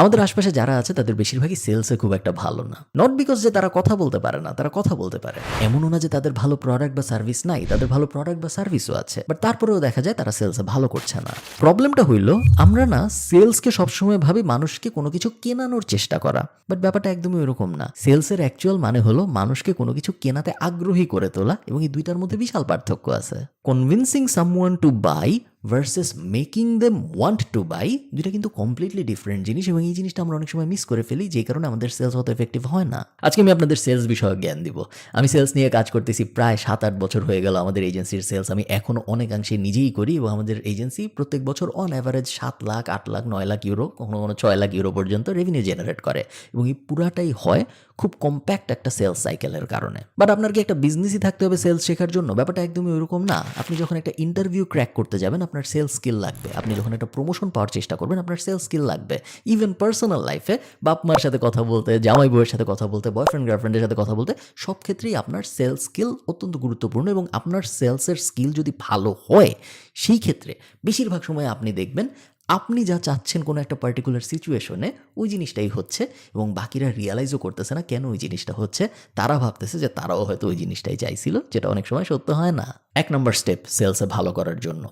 আমাদের আশপাশে যারা আছে, তাদের বেশিরভাগই সেলসে খুব একটা ভালো না। নট বিকজ যে তারা কথা বলতে পারে না, তারা কথা বলতে পারে। এমনও না যে তাদের ভালো প্রোডাক্ট বা সার্ভিস নাই, তাদের ভালো প্রোডাক্ট বা সার্ভিসও আছে। বাট তারপরেও দেখা যায় তারা সেলসে ভালো করছে না। প্রবলেমটা হইল, আমরা না সেলসকে সবসময় ভাবি মানুষকে কোনো কিছু কেনানোর চেষ্টা করা। বাট ব্যাপারটা একদমই এরকম না। সেলসের অ্যাকচুয়াল মানে হলো মানুষকে কোনো কিছু কেনাতে আগ্রহী করে তোলা এবং এই দুইটার মধ্যে বিশাল পার্থক্য আছে। Convincing someone to buy versus making them want to buy দুটা কিন্তু কমপ্লিটলি ডিফারেন্ট জিনিস এবং এই জিনিসটা আমরা অনেক সময় মিস করে ফেলি যে কারণে আমাদের সেলস অত এফেক্টিভ হয় না। আজকে আমি আপনাদের সেলস বিষয়ে জ্ঞান দিব। আমি সেলস নিয়ে কাজ করতেছি প্রায় সাত আট বছর হয়ে গেল আমাদের এজেন্সির সেলস আমি এখনও অনেকাংশে নিজেই করি এবং আমাদের এজেন্সি প্রত্যেক বছর অন অ্যাভারেজ সাত লাখ, আট লাখ, নয় লাখ ইউরো কখনো কখনো ছয় লাখ ইউরো পর্যন্ত রেভিনিউ জেনারেট করে। এবং এই পুরাটাই হয় খুব কম্প্যাক্ট একটা সেলস সাইকেলের কারণে। বাট আপনার কি একটা বিজনেসই থাকতে হবে সেলস শেখার জন্য? ব্যাপারটা একদমই ওরকম না। আপনি যখন একটা ইন্টারভিউ ক্র্যাক করতে যাবেন আপনার সেলস স্কিল লাগবে। আপনি যখন একটা প্রমোশন পাওয়ার চেষ্টা করবেন, আপনার সেলস স্কিল লাগবে। ইভেন পার্সোনাল লাইফে বাপ মার সাথে কথা বলতে, জামাই বউয়ের সাথে কথা বলতে বয়ফ্রেন্ড গার্লফ্রেন্ডের সাথে কথা বলতে, সব ক্ষেত্রেই আপনার সেলস স্কিল অত্যন্ত গুরুত্বপূর্ণ এবং আপনার সেলসের স্কিল যদি ভালো হয়, সেই ক্ষেত্রে বেশিরভাগ সময় আপনি দেখবেন, আপনি যা চাচ্ছেন কোনো একটা পার্টিকুলার সিচুয়েশনে ওই জিনিসটাই হচ্ছে এবং বাকিরা রিয়ালাইজও করতেছে না কেন ওই জিনিসটা হচ্ছে। তারা ভাবতেছে যে তারাও হয়তো ওই জিনিসটাই চাইছিল, যেটা অনেক সময় সত্য হয় না। এক নম্বর স্টেপ সেলসে ভালো করার জন্য।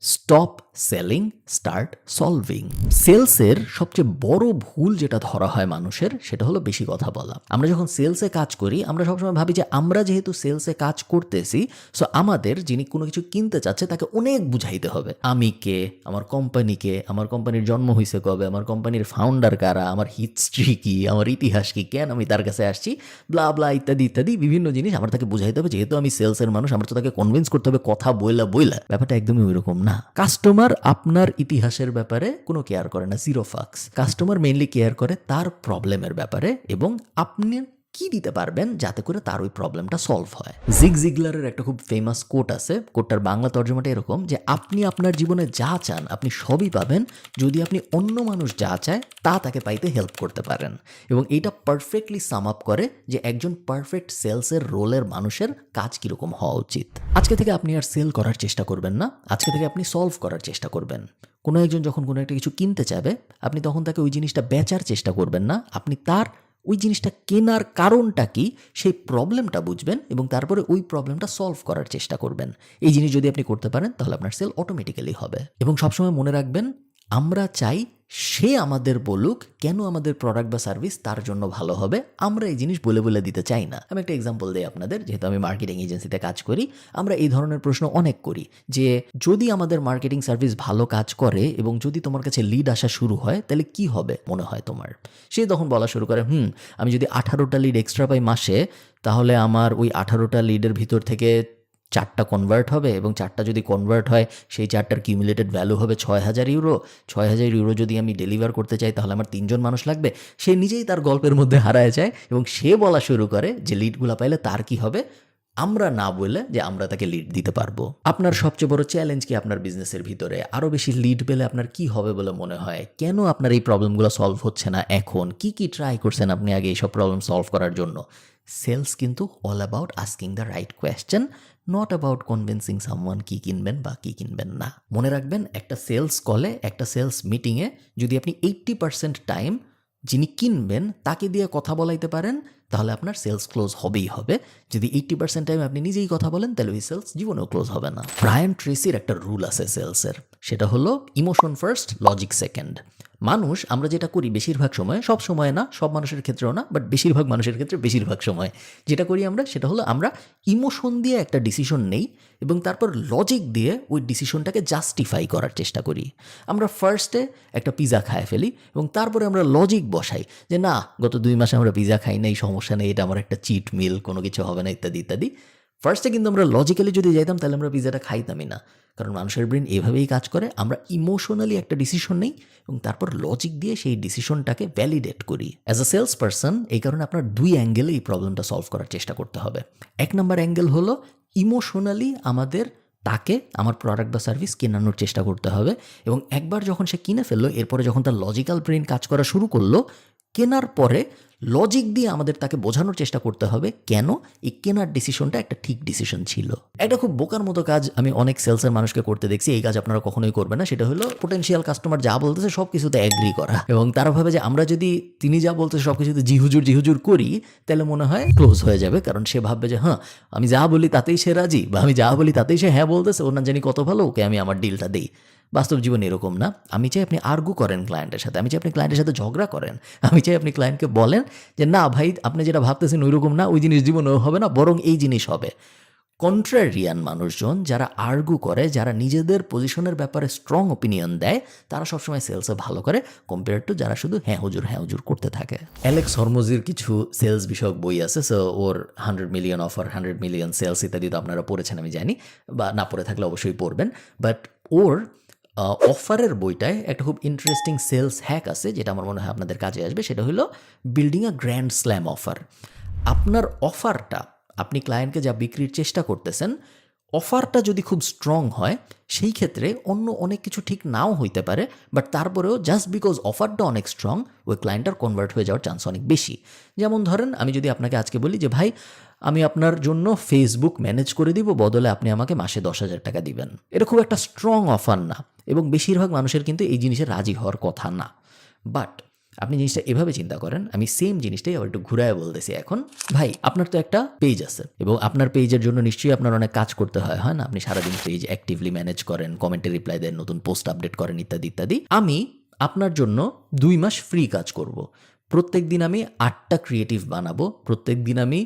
স্টপ সেলিং স্টার্ট সলভিং সেলসের সবচেয়ে বড় ভুল যেটা ধরা হয় মানুষের, সেটা হলো বেশি কথা বলা। আমরা যখন সেলসে কাজ করি, আমরা সবসময় ভাবি যে আমরা যেহেতু সেলসে কাজ করতেছি সো আমাদের যিনি কোনো কিছু কিনতে চাচ্ছে, তাকে অনেক বুঝাইতে হবে। আমি কে? আমার কোম্পানিকে আমার কোম্পানির জন্ম হয়েছে কবে? আমার কোম্পানির ফাউন্ডার কারা? আমার হিস্ট্রি কি? আমার ইতিহাস কি? কেন আমি তার কাছে আসছি? ব্লা ব্লা ইত্যাদি ইত্যাদি, বিভিন্ন জিনিস আমার তাকে বুঝাইতে হবে। যেহেতু আমি সেলসের মানুষ, আমার তো তাকে কনভিন্স করতে হবে কথা বইলা বইলা। ব্যাপারটা একদমই ওইরকম না। কাস্টমার আপনার ইতিহাসের ব্যাপারে কোনো কেয়ার করে না zero fucks customer mainly care করে তার প্রবলেমের ব্যাপারে এবং আপনি কি দিতে পারবেন যাতে করে তার ওই প্রবলেমটা সলভ হয়? জিগ জিগলারের একটা খুব ফেমাস কোট আছে। কোটটার বাংলা তর্জমাটা এরকম যে, আপনি আপনার জীবনে যা চান, আপনি সবই পাবেন। যদি আপনি অন্য মানুষ যা চায়, তা তাকে পাইতে হেল্প করতে পারেন। এবং এটা পারফেক্টলি সাম আপ করে যে, একজন পারফেক্ট সেলসের রোলের মানুষের কাজ কীরকম হওয়া উচিত। আজকে থেকে আপনি আর সেল করার চেষ্টা করবেন না। আজকে থেকে আপনি সলভ করার চেষ্টা করবেন। কোনো একজন যখন কোনো একটা কিছু কিনতে চাবে আপনি তখন তাকে ওই জিনিসটা বেচার চেষ্টা করবেন না। আপনি তার ওই জিনিসটা কেনার কারণটা কি? সেই প্রবলেমটা বুঝবেন এবং তারপরে ওই প্রবলেমটা সলভ করার চেষ্টা করবেন। এই জিনিস যদি আপনি করতে পারেন, তাহলে আপনার সেল অটোমেটিক্যালি হবে। এবং সবসময় মনে রাখবেন, আমরা চাই সে আমাদের বলুক, কেন আমাদের প্রোডাক্ট বা সার্ভিস তার জন্য ভালো হবে? আমরা এই জিনিস বলে বলে দিতে চাই না। আমি একটা এক্সাম্পল দিই আপনাদের, যেহেতু আমি মার্কেটিং এজেন্সিতে কাজ করি, আমরা এই ধরনের প্রশ্ন অনেক করি যে, যদি আমাদের মার্কেটিং সার্ভিস ভালো কাজ করে এবং যদি তোমার কাছে লিড আসা শুরু হয়, তাহলে কি হবে মনে হয় তোমার? সে তখন বলা শুরু করে, হুম, আমি যদি আঠারোটা লিড এক্সট্রা পাই মাসে, তাহলে আমার ওই আঠারোটা লিডের ভিতর থেকে চারটা কনভার্ট হবে এবং চারটা যদি কনভার্ট হয়, সেই চারটার কিউমুলেটেড ভ্যালু হবে ছয় হাজার ইউরো ছয় হাজার ইউরো যদি আমি ডেলিভার করতে চাই, তাহলে আমার তিনজন মানুষ লাগবে। সে নিজেই তার গল্পের মধ্যে হারায় যায় এবং সে বলা শুরু করে যে লিডগুলো পাইলে তার কি হবে? আমরা না বলে যে আমরা তাকে লিড দিতে পারব। আপনার সবচেয়ে বড় চ্যালেঞ্জ কি আপনার বিজনেসের ভিতরে? আরও বেশি লিড পেলে আপনার কি হবে বলে মনে হয়? কেন আপনার এই প্রবলেমগুলো সলভ হচ্ছে না এখন? কি কি ট্রাই করছেন আপনি আগে এইসব প্রবলেম সলভ করার জন্য? সেলস কিন্তু all about asking the right question not about convincing someone কি কিনবেন বা কি কিনবেন না। মনে রাখবেন, একটা সেলস কলে একটা সেলস মিটিংয়ে যদি আপনি এইট্টি পার্সেন্ট টাইম যিনি কিনবেন, তাকে দিয়ে কথা বলাইতে পারেন, তাহলে আপনার সেলস ক্লোজ হবেই হবে। যদি এইট্টি পার্সেন্ট টাইম আপনি নিজেই কথা বলেন, তাহলে ওই সেলস জীবনেও ক্লোজ হবে না। ব্রায়ান ট্রেসির একটা রুল আছে সেলসের সেটা হলো ইমোশন ফার্স্ট লজিক সেকেন্ড মানুষ, আমরা যেটা করি বেশিরভাগ সময়, সব সময় না, সব মানুষের ক্ষেত্রেও না বাট বেশিরভাগ মানুষের ক্ষেত্রে বেশিরভাগ সময়। যেটা করি আমরা, সেটা হলো আমরা ইমোশন দিয়ে একটা ডিসিশন নেই এবং তারপর লজিক দিয়ে ওই ডিসিশনটাকে জাস্টিফাই করার চেষ্টা করি। আমরা ফার্স্টে একটা পিজা খায় ফেলি এবং তারপরে আমরা লজিক বসাই যে না, গত দুই মাসে আমরা পিজা খাই নাই, সমস্যা নেই, এটা আমার একটা চিট মিল কোনো কিছু হবে না, ইত্যাদি ইত্যাদি। ফার্স্টে কিন্তু আমরা লজিক্যালি যদি যাইতাম, তাহলে আমরা পিজাটা খাইতামই না। কারণ মানুষের ব্রেন এভাবেই কাজ করে, আমরা ইমোশনালি একটা ডিসিশন নেই এবং তারপর লজিক দিয়ে সেই ডিসিশনটাকে ভ্যালিডেট করি। অ্যাজ আ সেলস পার্সন এই কারণে আপনার দুই অ্যাঙ্গেলে এই প্রবলেমটা সলভ করার চেষ্টা করতে হবে। এক নম্বর অ্যাঙ্গেল হলো ইমোশনালি আমাদের তাকে, আমার প্রোডাক্ট বা সার্ভিস কেনানোর চেষ্টা করতে হবে এবং একবার যখন সে কিনে ফেলল, এরপরে যখন তার লজিক্যাল ব্রেন কাজ করা শুরু করল কেনার পরে লজিক দিয়ে আমাদের তাকে বোঝানোর চেষ্টা করতে হবে কেন এই কেনার ডিসিশনটা একটা ঠিক ডিসিশন ছিল। একটা খুব বোকার মতো কাজ আমি অনেক সেলসের মানুষকে করতে দেখছি, এই কাজ আপনারা কখনোই করবেন না, সেটা হলো পোটেনশিয়াল কাস্টমার যা বলতেছে সব কিছুতে অ্যাগ্রি করা। এবং তারা ভাবে যে আমরা যদি তিনি যা বলতেছে সব কিছুতে জিহুজুর জিহুজুর করি, তাহলে মনে হয় ক্লোজ হয়ে যাবে, কারণ সে ভাববে যে হ্যাঁ আমি যা বলি তাতেই সে রাজি বা আমি যা বলি তাতেই সে হ্যাঁ বলতেছে, ওনার জানি কত ভালো, ওকে আমি আমার ডিলটা দিই। বাস্তব জীবন এরকম না। আমি চাই আপনি আর্গু করেন ক্লায়েন্টের সাথে। আমি চাই আপনি ক্লায়েন্টের সাথে ঝগড়া করেন। আমি চাই আপনি ক্লায়েন্টকে বলেন যে, না ভাই, আপনি যেটা ভাবতেছেন ওই রকম না। ওই জিনিস জীবনেও হবে না, বরং এই জিনিস হবে। কন্ট্রারিয়ান মানুষজন যারা আর্গু করে, যারা নিজেদের পজিশনের ব্যাপারে স্ট্রং ওপিনিয়ন দেয়, তারা সবসময় সেলসে ভালো করে কম্পেয়ার টু যারা শুধু হ্যাঁ হুজুর হ্যাঁ হুজুর করতে থাকে। অ্যালেক্স হরমোজির কিছু সেলস বিষয়ক বই আছে so or hundred million offer hundred million sales ইত্যাদি তো আপনারা পড়েছেন, আমি জানি, বা না পড়ে থাকলে অবশ্যই পড়বেন। বাট ওর অফারের বইটায় একটা খুব ইন্টারেস্টিং সেলস হ্যাক আছে, যেটা আমার মনে হয় আপনাদের কাজে আসবে। সেটা হলো building a grand slam offer আপনার অফারটা আপনি ক্লায়েন্টকে যা বিক্রির চেষ্টা করতেছেন অফারটা যদি খুব স্ট্রং হয়, সেই ক্ষেত্রে অন্য অনেক কিছু ঠিক নাও হইতে পারে বাট তারপরেও জাস্ট বিকজ অফারটা অনেক স্ট্রং ওই ক্লায়েন্টটার কনভার্ট হয়ে যাওয়ার চান্স অনেক বেশি। যেমন ধরেন, আমি যদি আপনাকে আজকে বলি যে, ভাই আমি আপনার জন্য ফেসবুক ম্যানেজ করে দিব, বদলে আপনি আমাকে মাসে দশ হাজার টাকা দিবেন। এটা খুব একটা স্ট্রং অফার না এবং বেশিরভাগ মানুষের কিন্তু এই জিনিসে রাজি হওয়ার কথা না। বাট আপনি জিনিসটা এভাবে চিন্তা করেন, আমি সেম জিনিসটাই আবার একটু ঘুরায় বলতেছি এখন। ভাই, আপনার তো একটা পেজ আছে এবং আপনার পেজের জন্য নিশ্চয়ই আপনার অনেক কাজ করতে হয় হয় না? আপনি সারাদিন পেজ অ্যাক্টিভলি ম্যানেজ করেন কমেন্টে রিপ্লাই দেন, নতুন পোস্ট আপডেট করেন, ইত্যাদি ইত্যাদি। আমি আপনার জন্য দুই মাস ফ্রি কাজ করব। প্রত্যেক দিন আমি আটটা ক্রিয়েটিভ বানাবো প্রত্যেক দিন আমি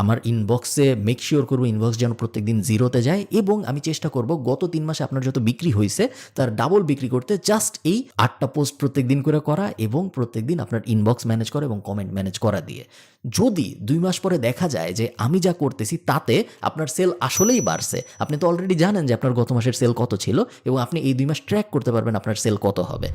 আমার ইনবক্সে মেক শিওর করব ইনবক্স যেন প্রত্যেক দিন জিরোতে যায় এবং আমি চেষ্টা করব গত তিন মাসে আপনার যত বিক্রি হয়েছে, তার ডাবল বিক্রি করতে জাস্ট এই আটটা পোস্ট প্রত্যেক দিন করে করা এবং প্রত্যেক দিন আপনার ইনবক্স ম্যানেজ করা এবং কমেন্ট ম্যানেজ করা দিয়ে। যদি দুই মাস পরে দেখা যায় যে আমি যা করতেছি তাতে আপনার সেল আসলেই বাড়ছে, আপনি তো অলরেডি জানেন যে আপনার গত মাসের সেল কত ছিল এবং আপনি এই দুই মাস ট্র্যাক করতে পারবেন আপনার সেল কত হবে।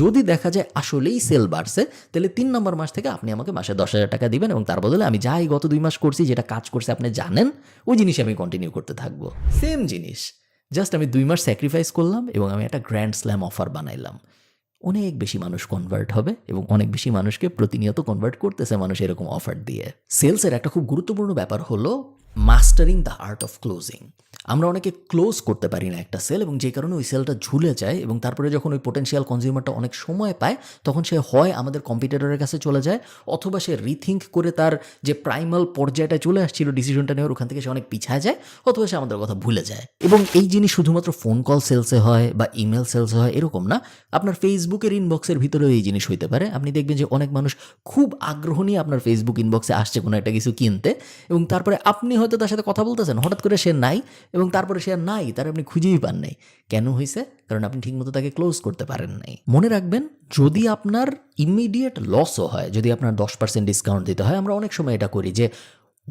যদি দেখা যায় আসলেই সেল বাড়ছে, তাহলে তিন নম্বর মাস থেকে আপনি আমাকে মাসে দশ হাজার টাকা দিবেন এবং তার বদলে আমি যাই গত দুই মাস করছি যেটা কাজ করছে, আপনি জানেন, ওই জিনিস আমি কন্টিনিউ করতে থাকব। সেম জিনিস। জাস্ট আমি দুই মাস স্যাক্রিফাইস করলাম এবং আমি একটা গ্র্যান্ড স্ল্যাম অফার বানাইলাম। অনেক বেশি মানুষ কনভার্ট হবে এবং অনেক বেশি মানুষকে প্রতিনিয়ত কনভার্ট করতেছে মানুষ এরকম অফার দিয়ে। সেলসের একটা খুব গুরুত্বপূর্ণ ব্যাপার হলো mastering the art of closing আমরা অনেকে ক্লোজ করতে পারি না একটা সেল এবং যে কারণে ওই সেলটা ঝুলে যায় এবং তারপরে যখন ওই পোটেনশিয়াল কনজিউমারটা অনেক সময় পায়, তখন সে হয় আমাদের কম্পিটিটরের কাছে চলে যায় অথবা সে রিথিঙ্ক করে তার যে প্রাইমাল পর্যায়টা চলে আসছিল ডিসিশনটা নেওয়ার, ওখান থেকে সে অনেক পিছায় যায় অথবা সে আমাদের কথা ভুলে যায়। এবং এই জিনিস শুধুমাত্র ফোন কল সেলসে হয় বা ইমেল সেলসে হয় এরকম না। আপনার ফেসবুকের ইনবক্সের ভিতরেও এই জিনিস হইতে পারে। আপনি দেখবেন যে অনেক মানুষ খুব আগ্রহ নিয়ে আপনার ফেসবুক ইনবক্সে আসছে কোনো একটা কিছু কিনতে এবং তারপরে আপনি হয়তো তার সাথে কথা বলতেছেন, হঠাৎ করে সে নাই এবং তারপরে সে আর নাই, তার আপনি খুঁজেই পান নাই। কেন হয়েছে কারণ আপনি ঠিকমতো তাকে ক্লোজ করতে পারেন নাই। মনে রাখবেন, যদি আপনার ইমিডিয়েট লসও হয়, যদি আপনার দশ পার্সেন্ট ডিসকাউন্ট দিতে হয়, আমরা অনেক সময় এটা করি যে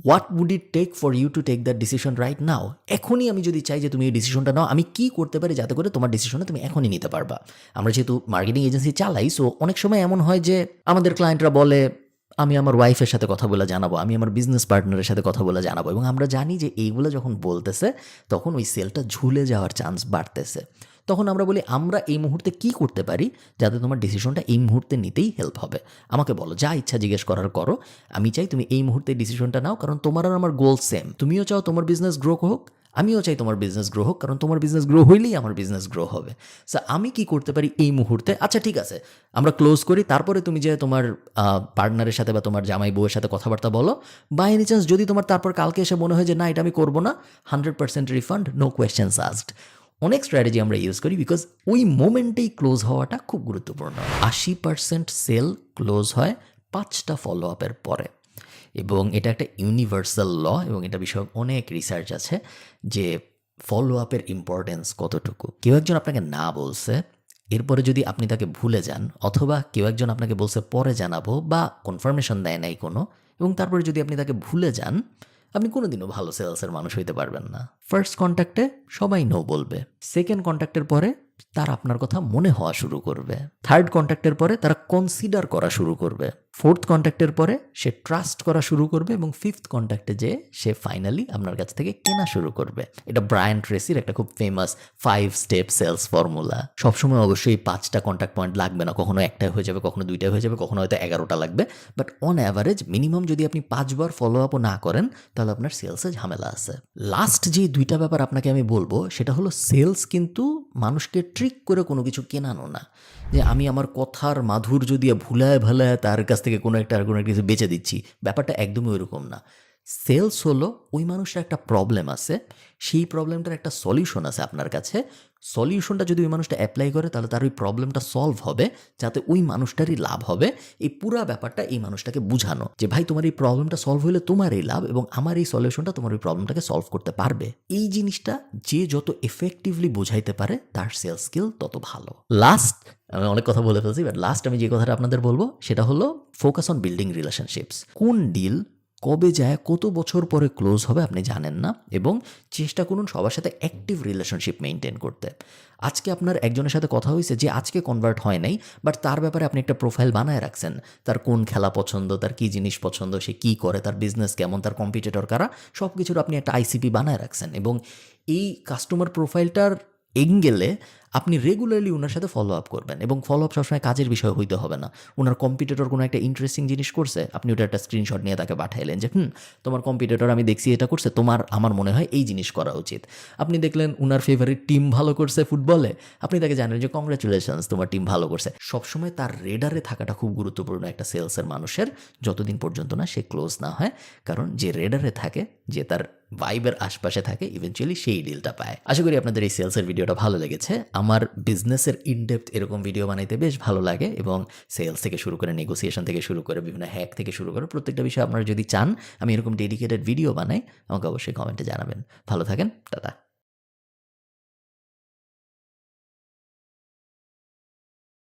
what would it take for you to take that decision right now এখনই আমি যদি চাই যে, তুমি এই ডিসিশনটা নাও, আমি কি করতে পারি যাতে করে তোমার ডিসিশনটা তুমি এখনই নিতে পারবা? আমরা যেহেতু মার্কেটিং এজেন্সি চালাই সো অনেক সময় এমন হয় যে, আমাদের ক্লায়েন্টরা বলে আমি আমার ওয়াইফের সাথে কথা বলে জানাব, আমি আমার বিজনেস পার্টনারের সাথে কথা বলে জানাব এবং আমরা জানি যে এইগুলো যখন বলতেছে, তখন ওই সেলটা ঝুলে যাওয়ার চান্স বাড়তেছে। তখন আমরা বলি, আমরা এই মুহূর্তে কি করতে পারি যাতে তোমার ডিসিশনটা এই মুহূর্তে নিতেই হেল্প হবে? আমাকে বলো, যা ইচ্ছা জিজ্ঞেস করার করো। আমি চাই তুমি এই মুহূর্তে ডিসিশনটা নাও, কারণ তোমার আর আমার গোল সেম তুমিও চাও তোমার বিজনেস গ্রো হোক আমিও চাই তোমার বিজনেস গ্রো হোক, কারণ তোমার বিজনেস গ্রো হইলেই আমার বিজনেস গ্রো হবে। সো আমি কি করতে পারি এই মুহূর্তে? আচ্ছা ঠিক আছে। আমরা ক্লোজ করি, তারপরে তুমি যে তোমার পার্টনারের সাথে বা তোমার জামাই বউয়ের সাথে কথাবার্তা বলো বাই এনি চান্স যদি তোমার তারপর কালকে এসে মনে হয় যে, না, এটা আমি করব না hundred percent refund no questions asked অনেক স্ট্র্যাটেজি আমরা ইউজ করি বিকজ ওই মোমেন্টেই ক্লোজ হওয়াটা খুব গুরুত্বপূর্ণ। আশি পার্সেন্ট সেল ক্লোজ হয় পাঁচটা ফলো আপের পরে। এবং এটা একটা ইউনিভার্সাল ল এবং এটা বিষয়ক অনেক রিসার্চ আছে যে ফলো আপের ইম্পর্টেন্স কতটুকু। কেউ একজন আপনাকে না বলছে, এরপরে যদি আপনি তাকে ভুলে যান অথবা কেউ একজন আপনাকে বলছে পরে জানাব বা কনফার্মেশন দেয় নাই কোনো এবং তারপরে যদি আপনি তাকে ভুলে যান, আপনি কোনোদিনও ভালো সেলসের মানুষ হইতে পারবেন না। ফার্স্ট কন্ট্যাক্টে সবাই নো বলবে। সেকেন্ড কন্ট্যাক্টের পরে তার আপনার কথা মনে হওয়া শুরু করবে। থার্ড কন্ট্যাক্টের পরে তারা কনসিডার করা শুরু করবে। ফোর্থ কন্ট্যাক্টের পরে সে ট্রাস্ট করা শুরু করবে এবং ফিফথ কন্ট্যাক্টে যে সে ফাইনালি আপনার কাছ থেকে কেনা শুরু করবে। এটা ব্রায়ান ট্রেসির একটা খুব famous five step sales formula সবসময় অবশ্যই পাঁচটা কন্ট্যাক্ট পয়েন্ট লাগবে না। কখনো একটা হয়ে যাবে, কখনো দুইটা হয়ে যাবে, কখনো হয়তো এগারোটা লাগবে। বাট অন অ্যাভারেজ মিনিমাম যদি আপনি পাঁচবার ফলো আপও না করেন, তাহলে আপনার সেলসে ঝামেলা আছে। লাস্ট যে দুইটা ব্যাপার আপনাকে আমি বলব, সেটা হলো সেলস কিন্তু মানুষকে ট্রিক করে কোনো কিছু কেনানো না। যে আমি আমার কথার মাধুর্য দিয়ে ভুলায় ভালায় তার কাছ থেকে কোনো একটা আর কোনো একটা কিছু বেচে দিচ্ছি। ব্যাপারটা একদমই ওইরকম না। সেলস হলো ওই মানুষের একটা প্রবলেম আছে। সেই প্রবলেমটার একটা সলিউশন আছে আপনার কাছে। সলিউশনটা যদি ওই মানুষটা অ্যাপ্লাই করে, তাহলে তার ওই প্রবলেমটা সলভ হবে, যাতে ওই মানুষটারই লাভ হবে। এই পুরা ব্যাপারটা এই মানুষটাকে বুঝানো যে, ভাই, তোমার এই প্রবলেমটা সলভ হলে তোমারই লাভ এবং আমার এই সলিউশনটা তোমার ওই প্রবলেমটাকে সলভ করতে পারবে। এই জিনিসটা যে যত এফেক্টিভলি বোঝাইতে পারে, তার সেলস স্কিল তত ভালো। লাস্ট আমি অনেক কথা বলে ফেলছি বাট লাস্ট আমি যে কথাটা আপনাদের বলব, সেটা হলো ফোকাস অন বিল্ডিং রিলেশনশিপস কোন ডিল কবে যায়, কত বছর পরে ক্লোজ হবে আপনি জানেন না এবং চেষ্টা করুন সবার সাথে অ্যাক্টিভ রিলেশনশিপ মেনটেন করতে। আজকে আপনার একজনের সাথে কথা হয়েছে যে আজকে কনভার্ট হয় নাই বাট তার ব্যাপারে আপনি একটা প্রোফাইল বানায় রাখছেন। তার কোন খেলা পছন্দ, তার কী জিনিস পছন্দ, সে কী করে, তার বিজনেস কেমন, তার কম্পিটিটর কারা সব কিছুর আপনি একটা আইসিপি বানায় রাখছেন এবং এই কাস্টমার প্রোফাইলটার এঙ্গেলে আপনি রেগুলারলি ওনার সাথে ফলো আপ করবেন এবং ফলো আপ সবসময় কাজের বিষয় হইতে হবে না। ওনার কম্পিটিটর কোনো একটা ইন্টারেস্টিং জিনিস করছে, আপনি ওটা একটা স্ক্রিনশট নিয়ে তাকে পাঠাইলেন যে, হুম, তোমার কম্পিটিটর আমি দেখছি এটা করছে, তোমার, আমার মনে হয় এই জিনিস করা উচিত। আপনি দেখলেন ওনার ফেভারিট টিম ভালো করছে ফুটবলে আপনি তাকে জানেন যে কংগ্রাচুলেশনস তোমার টিম ভালো করছে। সবসময় তার রেডারে থাকাটা খুব গুরুত্বপূর্ণ একটা সেলসের মানুষের, যতদিন পর্যন্ত না সে ক্লোজ না হয়, কারণ যে রেডারে থাকে, যে তার ভাইবের আশপাশে থাকে ইভেনচুয়ালি সেই ডিলটা পায়। আশা করি আপনাদের এই সেলসের ভিডিওটা ভালো লেগেছে। আমার বিজনেসের ইনডেপথ এরকম ভিডিও বানাইতে বেশ ভালো লাগে এবং সেলস থেকে শুরু করে নেগোসিয়েশন থেকে শুরু করে বিভিন্ন হ্যাক থেকে শুরু করে প্রত্যেকটা বিষয়ে আপনারা যদি চান, আমি এরকম ডেডিকেটেড ভিডিও বানাই, আমাকে অবশ্যই কমেন্টে জানাবেন। ভালো থাকেন, টাটা।